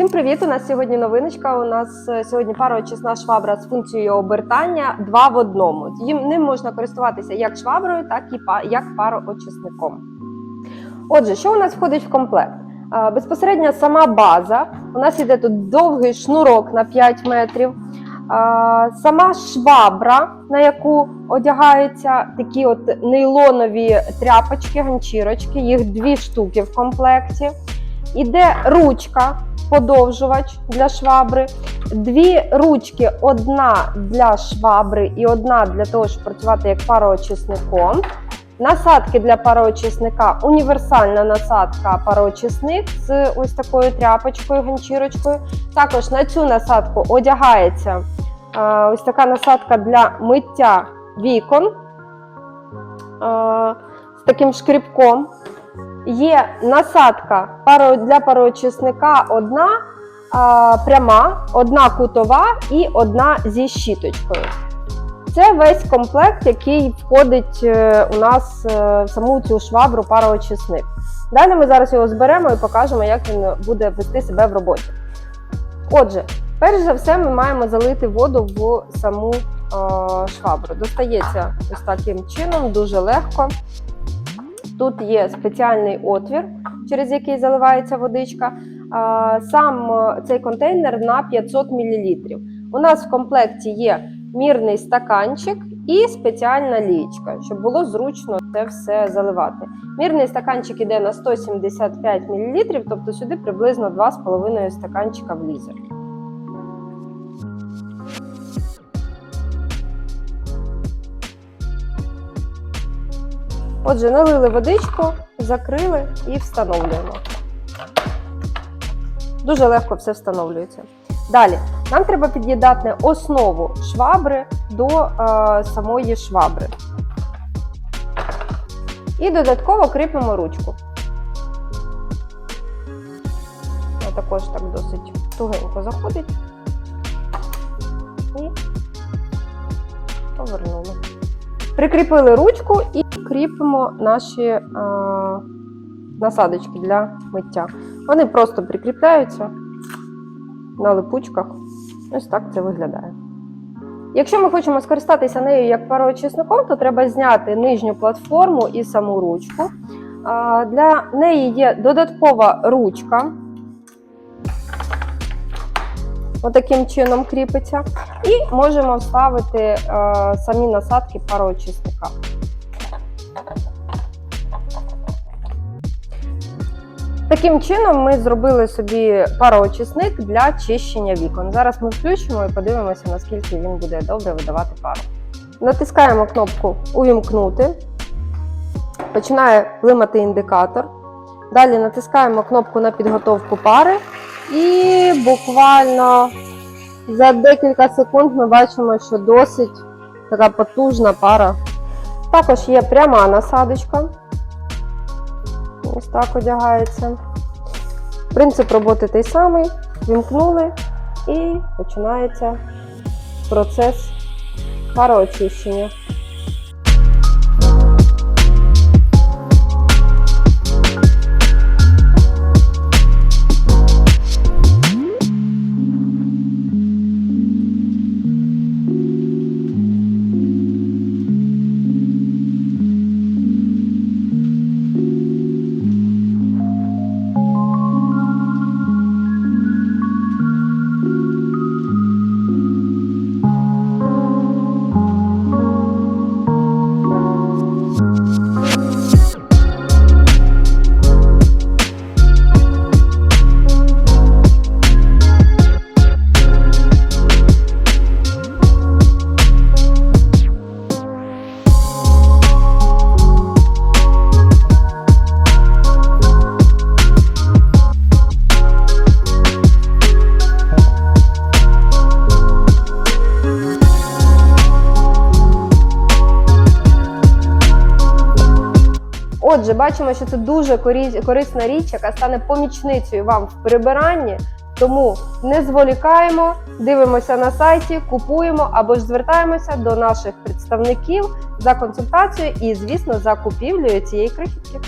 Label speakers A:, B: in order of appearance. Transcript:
A: Всім привіт! У нас сьогодні новиночка. У нас е, сьогодні пароочисна швабра з функцією обертання два в одному. Їм ним можна користуватися як шваброю, так і як пароочисником. Отже, що у нас входить в комплект? Е, Безпосередньо сама база. У нас іде тут довгий шнурок на 5 метрів. Е, Сама швабра, на яку одягаються такі от нейлонові тряпочки, ганчірочки, їх дві штуки в комплекті. Іде ручка, подовжувач для швабри, дві ручки: одна для швабри і одна для того, щоб працювати як пароочисником. Насадки для пароочисника, універсальна насадка пароочисник з ось такою тряпочкою, ганчірочкою. Також на цю насадку одягається ось така насадка для миття вікон з таким шкрібком. Є насадка для пароочисника одна а, пряма, одна кутова і одна зі щіточкою. Це весь комплект, який входить е, у нас е, в саму цю швабру пароочисник. Далі ми зараз його зберемо і покажемо, як він буде вести себе в роботі. Отже, перш за все, ми маємо залити воду в саму е, швабру. Достається ось таким чином, дуже легко. Тут є спеціальний отвір, через який заливається водичка. Сам е, цей контейнер на 500 мл. У нас в комплекті є мірний стаканчик і спеціальна лічка, щоб було зручно це все заливати. Мірний стаканчик іде на 175 мл, тобто сюди приблизно 2,5 стаканчика влізе. Отже, налили водичку, закрили і встановлюємо. Дуже легко все встановлюється. Далі, нам треба під'єднати основу швабри до е, самої швабри. І додатково кріпимо ручку. Вона також так досить тугенько заходить. І повернули. Прикріпили ручку і кріпимо наші е, насадочки для миття. Вони просто прикріпляються на липучках. Ось так це виглядає. Якщо ми хочемо скористатися нею як пароочисником, то треба зняти нижню платформу і саму ручку. Для неї є додаткова ручка. Отаким чином кріпиться. І можемо вставити е, самі насадки пароочисника. Таким чином ми зробили собі пароочисник для чищення вікон. Зараз ми включимо і подивимося, наскільки він буде добре видавати пару. Натискаємо кнопку Увімкнути. Починає блимати індикатор. Далі натискаємо кнопку на підготовку пари. І буквально за декілька секунд ми бачимо, що досить така потужна пара. Також є пряма насадочка. Ось так одягається. Принцип роботи той самий. Вімкнули і починається процес пароочищення. Отже, бачимо, що це дуже корисна річ, яка стане помічницею вам в прибиранні. Тому не зволікаємо, дивимося на сайті, купуємо або ж звертаємося до наших представників за консультацією і, звісно, за купівлею цієї крихітки.